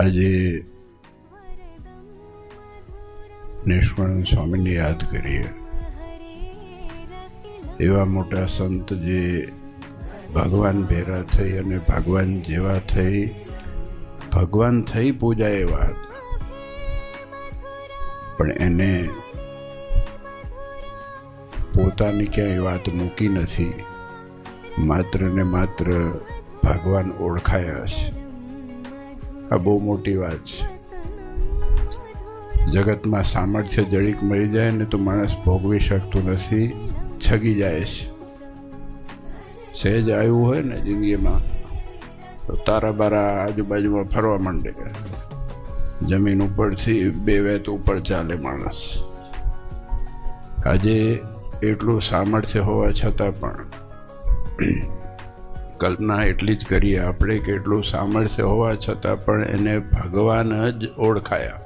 આજે નિષ્ણાંત સ્વામીને યાદ કરીએ. એવા મોટા સંત જે ભગવાન ભેરા થઈ અને ભગવાન જેવા થઈ, ભગવાન થઈ પૂજા એવા પણ એને પોતાની ક્યાંય વાત મૂકી નથી. માત્ર ને માત્ર ભગવાન ઓળખાયા છે. આ બહુ મોટી વાત છે. જગતમાં સામર્થ્ય જડીક મળી જાય ને તો માણસ ભોગવી શકતું નથી, છગી જાય છે. સહેજ આવ્યું હોય ને જિંદગીમાં, તો તારા બારા આજુબાજુમાં ફરવા માંડે. જમીન ઉપરથી બે વેત ઉપર ચાલે માણસ. આજે એટલું સામર્થ્ય હોવા છતાં પણ કલ્પના એટલી જ કરીએ આપણે કે એટલું સામર્થ્ય હોવા છતાં પણ એને ભગવાન જ ઓળખાયા.